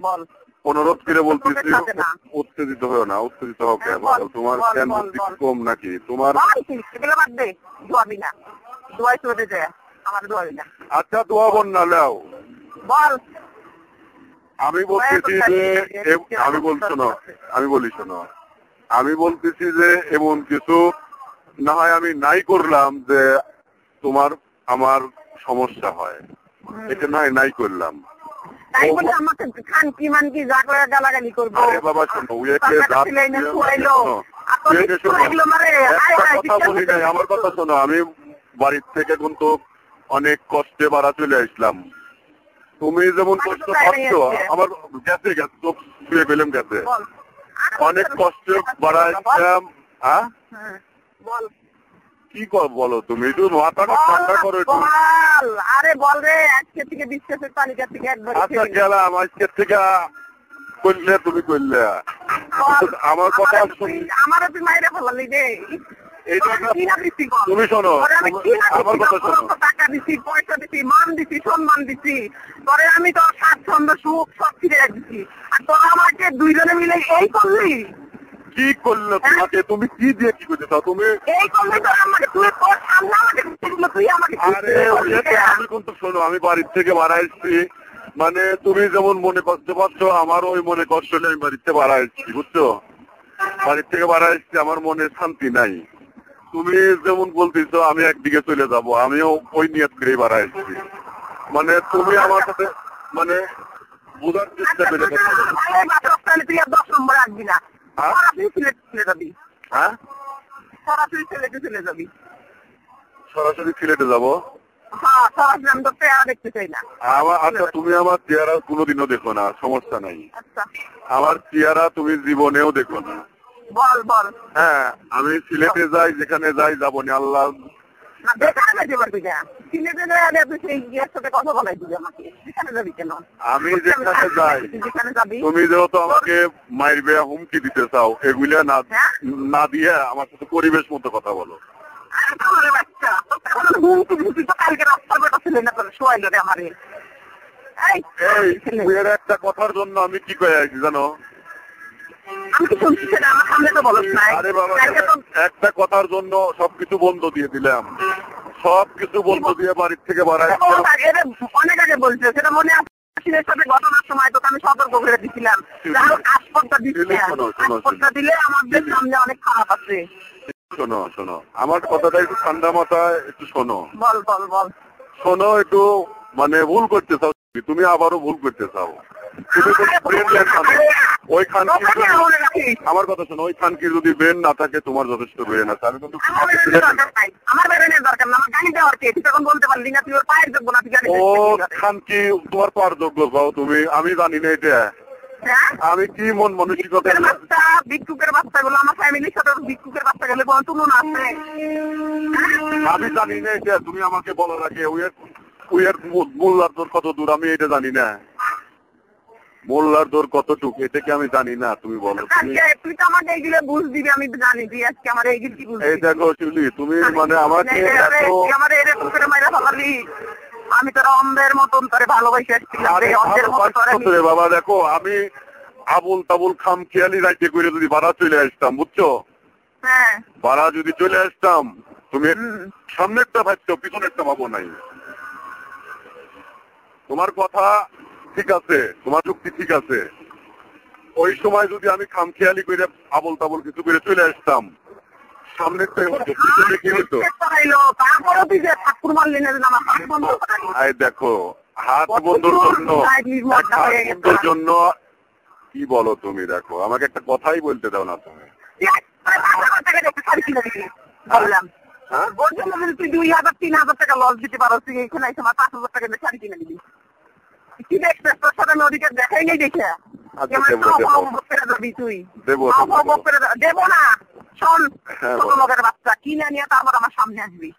বল। অনুরোধ করে বলতেছি না। উত্তেজিত হয়েও না উত্তেজিত হোক হ্যাঁ, তোমার। কম নাকি? তোমার না। না। আচ্ছা দোয়া না লেও বল। আমি বলতেছি যে আমি বল শোনো আমি বলি শোনো। আমি বলতেছি যে এমন কিছু না হয় আমি নাই করলাম যে তোমার আমার সমস্যা হয়। এটা নাই নাই করলাম। তাই বলে আমাকে খান কি মান কি যা করে গালাগালি করব। আরে বাবা শোনো উয়েকে রাত উয়েকে শোনো, কথা বলি নাই আমার কথা শোনো আমি বাড়ির থেকে কিন্তু অনেক কষ্টে বাড়া চলে আসলাম। তুমি যেমন আমি কষ্ট পাচ্ছ আমার গেছে গেছে চোখ শুয়ে পেলাম গেছে অনেক কষ্টে বাড়াইছিলাম আসলাম হ্যাঁ, বল। কি কর বলো তুমি? একটু মাথাটা ঠান্ডা করো একটু। আরে বল রে আজকে থেকে বিশ্বাসের তালিকা থেকে একবার আচ্ছা গেলাম। আজকে থেকে করলে তুমি করলে। আমার কথা শুন। আমার তুই মাইরে ফেলালি রে? তুমি শোনো, কি আমার কথা শোনো। টাকা দিছি পয়সা দিছি মান দিছি সম্মান দিছি। তোরে আমি তোর স্বাচ্ছন্দ্য সুখ সব ফিরে দিছি। আর তোরা আমাকে দুইজনে মিলে এই করলি? কি করল তোমাকে? তুমি কি দিয়ে কি করতে চাও? তুমি এই করলি তোরা আমাকে আমি কিন্তু শোনো আমি বাড়ির থেকে বাড়াইছি মানে তুমি যেমন মনে কষ্ট পাচ্ছ আমার ওই মনে কষ্ট নেই আমি বাড়িতে বাড়াইছি বুঝছ? বাড়ির থেকে বাড়াইছি আমার মনে শান্তি নাই। তুমি যেমন বলতেছো আমি একদিকে চলে যাব আমিও ওই নিয়ত করেই বাড়াইছি মানে তুমি আমার সাথে মানে বোঝার চেষ্টা করে আচ্ছা, দশ নম্বর রাখবি না। হ্যাঁ? চলে হ্যাঁ? সরাসরি চলে যাবি। সরাসরি সিলেটে যাব। হ্যাঁ আমি না। আচ্ছা তুমি আমার চেহারা কোনোদিনও দেখো না সমস্যা নাই। আচ্ছা। আমার চেহারা তুমি জীবনেও দেখো না। বল বল। হ্যাঁ আমি সিলেটে যাই যেখানে যাই যাব না আল্লাহ। না না সিলেটে যাই যাবি আমি যেখানে যাই তুমি যেহেতু আমাকে মারবে হুমকি দিতে চাও এগুলা না হ্যাঁ? দিয়ে আমার সাথে পরিবেশ মতো কথা বলো। বাচ্চা তোর তো এখন হুমকি দিচ্ছিস তো কালকে রাস্তার বেটা ছেলে না তোর শোয়াইলো রে আমারে এই এই ছেলে, তুই এর একটা কথার জন্য আমি কি কয়ে আছি জানো? আমি কি শুনছি সেটা আমার সামনে তো বলস নাই। আরে বাবা একটা কথার জন্য সবকিছু বন্ধ দিয়ে দিলাম। সবকিছু বন্ধ দিয়ে বাড়ির থেকে এটা অনেক আগে বলছে সেটা মনে আছে সাথে ঘটনার সময় তোকে আমি সতর্ক করে দিছিলাম। দিচ্ছে। দিলে আমাদের সামনে অনেক খারাপ আছে। শোনো শোনো। আমার কথাটা একটু ঠান্ডা মাথায় একটু শোনো। বল বল বল। শোনো একটু মানে ভুল করতে চাও তুমি। আবারও ভুল করতে চাও। ওই আমার কথা শোনো ওই খানকি যদি ব্রেন না থাকে তোমার যথেষ্ট ব্রেন আছে। আমি কিন্তু ও কি তোমার পার যোগ্য পাও তুমি। আমি জানি না এটা। হ্যাঁ? আমি কি মন মানসিকতা ভিক্ষুকের বাচ্চা ভিক্ষুকের বাচ্চা গুলো আমার ফ্যামিলির সাথে ভিক্ষুকের বাচ্চা গেলে কোনো তুলনা আছে? আমি জানি না এটা তুমি আমাকে বলার আগে মোল্লার দোর কত দূর আমি এটা জানি না। মোল্লার দোর কতটুকু এটা কি আমি জানি না তুমি বলো। তুই তো আমাকে এইগুলো বুঝ দিবি আমি জানি তুই আজকে আমার এইগুলো কি বুঝ এই দেখো শিউলি তুমি মানে আমাকে আমার মাইরা ফেলালি। আমি তোর অন্ধের মতন তোরে ভালোবাসে রে বাবা দেখো আমি আবুল তাবুল খাম খেয়ালি রাইতে করে যদি ভাড়া চলে আসতাম বুঝছ? হ্যাঁ। ভাড়া যদি চলে আসতাম তুমি। সামনেরটা ভাবছ পিছনেরটা ভাবো নাই। তোমার কথা ঠিক আছে তোমার যুক্তি ঠিক আছে। ওই সময় যদি আমি খামখেয়ালি করে আবল তাবল কিছু করে চলে আসতাম সামনেরটাই হতো পিছনে কি হতো তারপরে তুই যে ঠাকুর মারলি না যে আমার হাত বন্ধ দেখো হাত বন্ধুর জন্য হাত বন্ধুর জন্য কি বলো তুমি দেখো। আমাকে একটা কথাই বলতে দাও না তুমি। বললাম। হ্যাঁ? তুই দুই হাজার তিন হাজার টাকা লস দিতে পারো তুই এখানে এসে আমার পাঁচ হাজার টাকা শাড়ি কিনে দিবি কি দেখছিস? তোর সাথে আমি দেখাই নেই দেখে। না শোন হ্যাঁ, ছোট লোকের বাচ্চা কিনে নিয়ে তারপর আমার সামনে আসবি।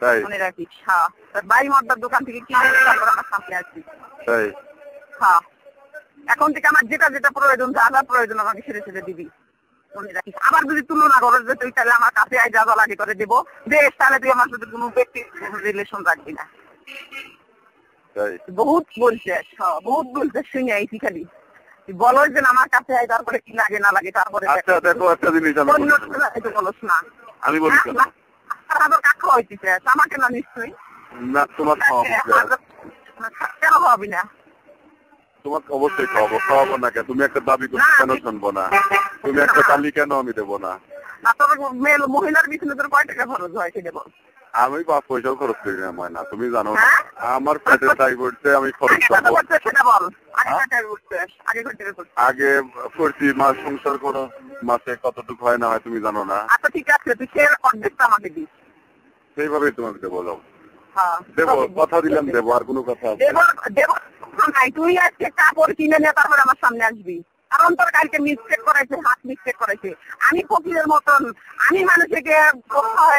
তাই? মনে রাখিস হ্যাঁ। তোর বাড়ি মদ্দার দোকান থেকে কিনে তারপর আমার সামনে আসবি। তাই? হ্যাঁ। এখন থেকে আমার যেটা যেটা প্রয়োজন যা যা প্রয়োজন আমাকে সেরে সেরে দিবি আবার যদি তুলনা করো যে তুই তাহলে আমার কাছে আয় যা যা লাগে করে দেবো বেশ তাহলে তুই আমার সাথে কোনো ব্যক্তি রিলেশন রাখবি না বহুত বলছে হ্যাঁ, বহুত বলছে শুনে আইছি খালি বলো যে আমার কাছে আয় তারপরে কি লাগে না লাগে তারপরে। আচ্ছা দেখো একটা জিনিস আমি বলি অন্য কিছু বলস না আমি বলি হ্যাঁ? কাকা হইতেছে আমাকে না নিশ্চয়ই না তোমার খাওয়াবো কেন হবি না তোমার অবশ্যই খাওয়াবো খাওয়াবো না কেন? তুমি একটা দাবি করছ কেন শুনব না? তুমি একটা কালি কেন আমি দেবো না? না মহিলার পিছনে তোর কয় টাকা খরচ হয় সেটা বল। আমি পয়সাও খরচ করি না ময়না তুমি জানো হ্যাঁ? আমার পেটের দায় আমি খরচ আগে করব। বল। আগে হ্যাঁ? করছে মাস সংসার করো মাসে কতটুকু হয় না হয় তুমি জানো না। আচ্ছা ঠিক আছে তুই সে অর্ধেকটা আমাকে দিস। সেইভাবেই তোমাকে দেবো হ্যাঁ। দেবো কথা দিলাম দেবো। আর কোনো কথা আছে দেব। নাই তুই আজকে কাপড় কিনে নিয়ে তারপর আমার সামনে আসবি। কারণ তোর কালকে মিস্টেক করেছে হাত মিস্টেক করেছে আমি ফকিরের মতন আমি মানুষকে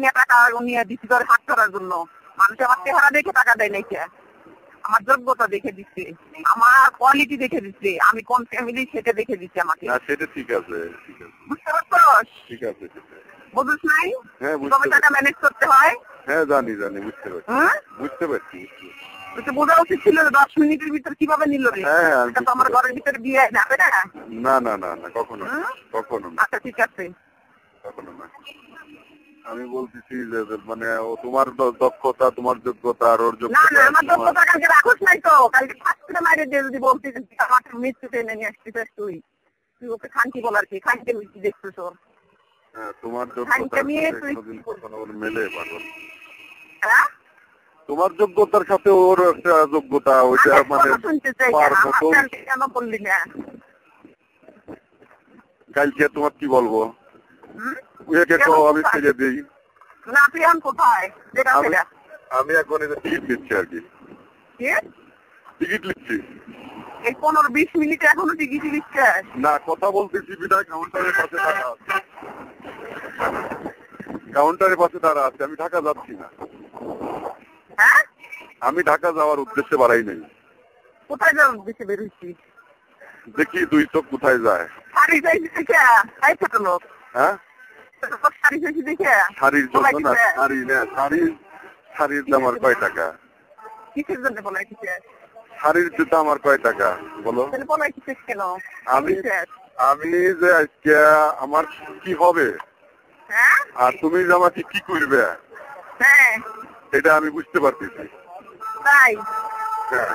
নিয়ে টাকা নিয়ে দিচ্ছি তোর হাত করার জন্য। মানুষ আমার চেহারা দেখে টাকা দেয় নাই আমার যোগ্যতা দেখে দিচ্ছে আমার কোয়ালিটি দেখে দিচ্ছে আমি কোন ফ্যামিলি সেটা দেখে দিচ্ছে আমাকে। না সেটা ঠিক আছে বুঝতে পারছস? ঠিক আছে বুঝিস নাই? হ্যাঁ বুঝতে টাকা ম্যানেজ করতে হয়? হ্যাঁ জানি জানি বুঝতে পারছি। হ্যাঁ? বুঝতে পারছি। তো বোঝা উচিত ছিল দশ মিনিটের ভিতর কীভাবে নিল রে? হ্যাঁ, আমি এটা তো আমার ঘরের ভিতরে বিয়ে যাবে না? না না না না কখনো? কখনো আচ্ছা ঠিক আছে। কখনো না। আমি বলতেছি যে মানে তোমার দক্ষতা তোমার যোগ্যতা আর ওর যোগ্যতা না আমার দক্ষতা কালকে রাখোস নাই তো। কালকে ফার্স্ট করে মাইরে দিয়ে যদি বলতিস আমার মৃত্যু টেনে নিয়ে তুই। তুই ওকে খানকি বলার কি? খানকে মিষ্টি দেখছিস ওর হ্যাঁ, তোমার মেলে পাগল। হ্যাঁ? তোমার যোগ্যতার সাথে ওর একটা যোগ্যতা ওইটা মানে পার কালকে কেন বললি না? কালকে তোমার কি বলব? উইকে কেন আমি ছেড়ে দিই না তুই এখন কোথায়? যেটা আমি সেটা আমি এখন টিকিট নিচ্ছি আর কি। টিকিট নিচ্ছি। এই পনেরো বিশ মিনিট এখনও টিকিট দিচ্ছে না কথা বলতেছি বিদায় কাউন্টারের পাশে দাঁড়া আছে। কাউন্টারের পাশে দাঁড়া আছে আমি ঢাকা যাচ্ছি না। আমি ঢাকা যাওয়ার উদ্দেশ্যে বাড়াই নেই। কোথায় যাও দিচ্ছে বেরোচ্ছি দেখি দুই চোখ কোথায় যায়। শাড়ি চাইছি দেখে ছোট লোক। হ্যাঁ? শাড়ি চাইছি দেখে। শাড়ির জন্য না শাড়ি না শাড়ি শাড়ির দাম আর কয় টাকা? কিসের জন্য বলাই কিসে শাড়ির দাম আর কয় টাকা বলো। বলাই কিসের কেন? আমি আমি যে আজকে আমার কি হবে? হ্যাঁ? আর তুমি যে আমাকে কি করবে? হ্যাঁ। এটা আমি বুঝতে পারতেছি। তাই হ্যাঁ।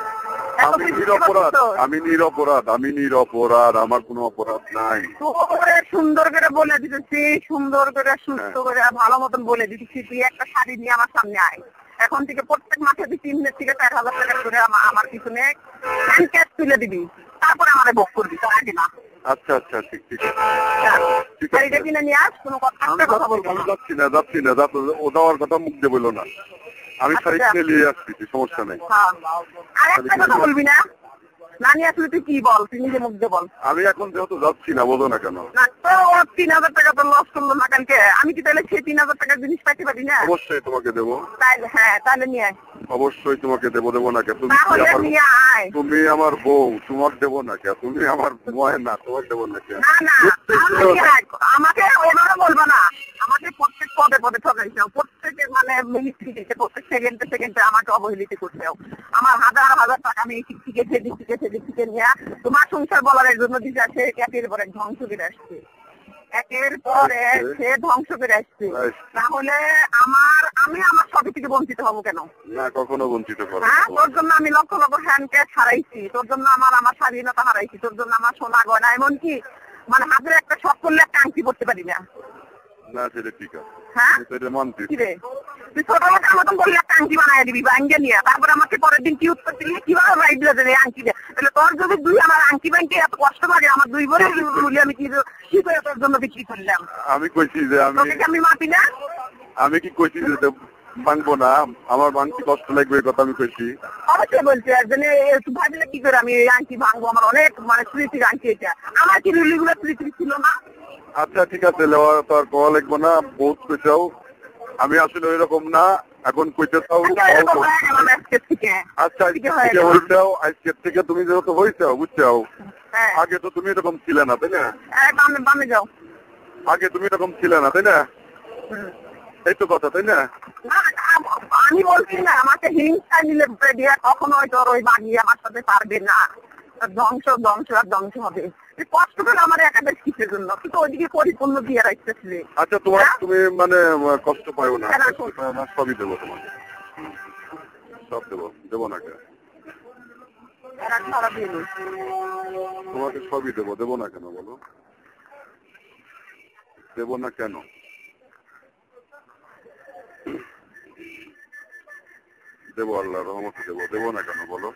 আমি নিরপরাধ আমি নিরপরাধ আমি নিরপরাধ আমার কোনো অপরাধ নাই সুন্দর করে বলে দিতেছি সুন্দর করে সুস্থ হ্যাঁ। করে ভালো মতন বলে দিতেছি তুই একটা শাড়ি নিয়ে আমার সামনে আয় এখন থেকে প্রত্যেক মাসে তুই তিন থেকে চার হাজার টাকা করে আমার পিছনে ক্যাশ তুলে দিবি তারপরে আমারে ভোগ করবি তার আগে না আচ্ছা আচ্ছা ঠিক ঠিক আছে ঠিক আছে। কিনে নিয়ে আস কোনো কথা যাচ্ছি- না যাচ্ছি না যাচ্ছি। ও যাওয়ার কথা মুখ দিয়ে বলল না আমি শাড়ি আচ্ছা। কিনে নিয়ে আসছি সমস্যা নেই। হ্যাঁ আর একটা কথা বলবি না? না আসলে তুই কি বল? তুই নিজে মুখ বল। আমি এখন যেহেতু যাচ্ছি না বোঝো না কেন। তিন হাজার টাকা তো লস করল না কালকে। আমি কি তাহলে সেই তিন হাজার টাকার জিনিস পাইতে পারি না? অবশ্যই তোমাকে দেবো। হ্যাঁ তাহলে নিয়ে আয়। অবশ্যই তোমাকে দেবো দেবো না কে তুমি তুমি আমার বউ তোমার দেবো না কে তুমি আমার ময় না তোমার দেবো না কে মিনিট থেকে প্রত্যেক সেকেন্ডে সেকেন্ডে আমাকে অবহেলিত আমার হাজার হাজার টাকা আমি তোমার সংসার বলার জন্য দিতে একের পর এক ধ্বংস করে আসছে। একের পর এক সে ধ্বংস করে আসছে। তাহলে আমার আমি আমার থেকে বঞ্চিত হব কেন? না কখনো বঞ্চিত হ্যাঁ তোর জন্য আমি লক্ষ লক্ষ হ্যান্ড ক্যাশ হারাইছি তোর জন্য আমার আমার স্বাধীনতা হারাইছি তোর জন্য আমার সোনা গয়না এমনকি মানে হাতের একটা শখ করলে একটা আংটি পড়তে পারি না। না সেটা ঠিক আছে। হ্যাঁ? সেটা তুই ছোট মতন করলে একটা আংটি বানাই দিবি ভাঙ্গে নিয়ে। তারপর আমাকে পরের দিন কি উত্তর দিলি? কীভাবে রাইড দিলে দেবে আংটি দিয়ে তাহলে তোর যদি দুই আমার আংটি ব্যাংকে এত কষ্ট লাগে আমার দুই বলে বলি আমি কি কি করে তোর জন্য বিক্রি করলাম? আমি কইছি যে আমি আমি মাপি না? আমি কি কইছি যে ভাঙবো না? আমার ভাঙতে কষ্ট লাগবে কথা আমি কইছি। অবশ্যই বলছি একজন ভাবলে কি করে আমি আংটি ভাঙবো? আমার অনেক মানে স্মৃতির আংটি এটা। আমার কি রুলিগুলো স্মৃতি ছিল না? আচ্ছা ঠিক আছে লেওয়া তো আর কওয়া লাগবো না। বহুত কইছাও। আমি আসলে ওই রকম না। এখন কইতে চাও আচ্ছা আজকে। হইছাও আজকের থেকে তুমি যেহেতু হইছাও বুঝছাও হ্যাঁ। আগে তো তুমি এরকম ছিলে না তাই না? আগে তুমি এরকম ছিলে না তাই না? এই তো কথা তাই না? আমি বলছি না আমাকে হিংসা নিলে দিয়ে কখনোই তোর ওই বাগিয়ে আমার সাথে পারবে না। ধ্বংস ধ্বংস আর ধ্বংস হবে। কষ্ট করে আমার একাদের কিসের জন্য? কিন্তু ওইদিকে পরিপূর্ণ দিয়ে রাখতেছিলে আচ্ছা তোমার হ্যাঁ? তুমি মানে কষ্ট পাইও না। হ্যাঁ, না সবই দেবো তোমাকে। সব দেবো দেবো না কেন? দিই। তোমাকে সবই দেবো দেবো না কেন বলো? দেবো না কেন? দেবো আল্লাহ রহমতে দেবো দেবো না কেন বলো?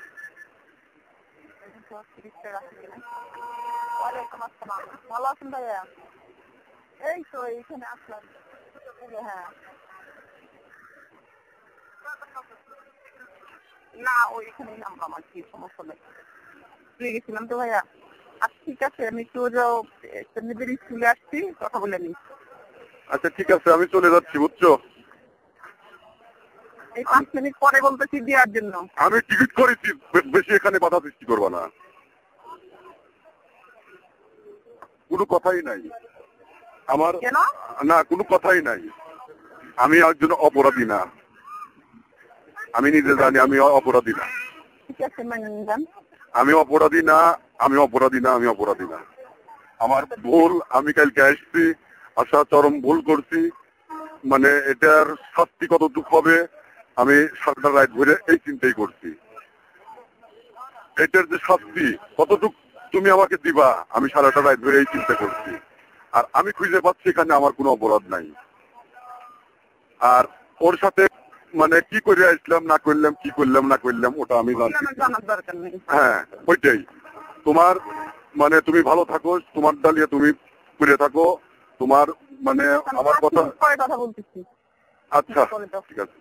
ওয়ালাইকুম আসসালাম। ভালো আছেন ভাইয়া? এই তো এইখানে আসলাম। হ্যাঁ। না ওইখানে আমার কি সমস্যা নেই। গেছিলাম তো ভাইয়া। আচ্ছা ঠিক আছে আমি একটু নিজের স্কুলে আসছি কথা বলে নি আচ্ছা ঠিক আছে আমি চলে যাচ্ছি বুঝছ? এই পাঁচ মিনিট পরে বলতেছি দেওয়ার জন্য। আমি টিকিট করেছি বেশি এখানে বাধা সৃষ্টি করব না। কোনো কথাই নাই। আমার না কোনো কথাই নাই। আমি একজন অপরাধী না। আমি নিজে জানি আমি অপরাধী না। মানে আমি অপরাধী না আমি অপরাধী না আমি অপরাধী না। আমার ভুল আমি কালকে আসছি আশা চরম ভুল করছি। মানে এটার শাস্তি কতটুকু হবে আমি সারাটা রাত ধরে এই চিন্তাই করছি। এটার যে শাস্তি কতটুকু তুমি আমাকে দিবা আমি সারাটা রাত ধরে এই চিন্তা করছি। আর আমি খুঁজে পাচ্ছি এখানে আমার কোনো অপরাধ নাই। আর ওর সাথে মানে কি করে আসলাম না করলাম কি করলাম না করলাম ওটা আমি জানছি হ্যাঁ ওইটাই। তোমার মানে তুমি ভালো থাকো তোমার ডালিয়ে তুমি করে থাকো। তোমার মানে আমার কথা আচ্ছা ঠিক আছে।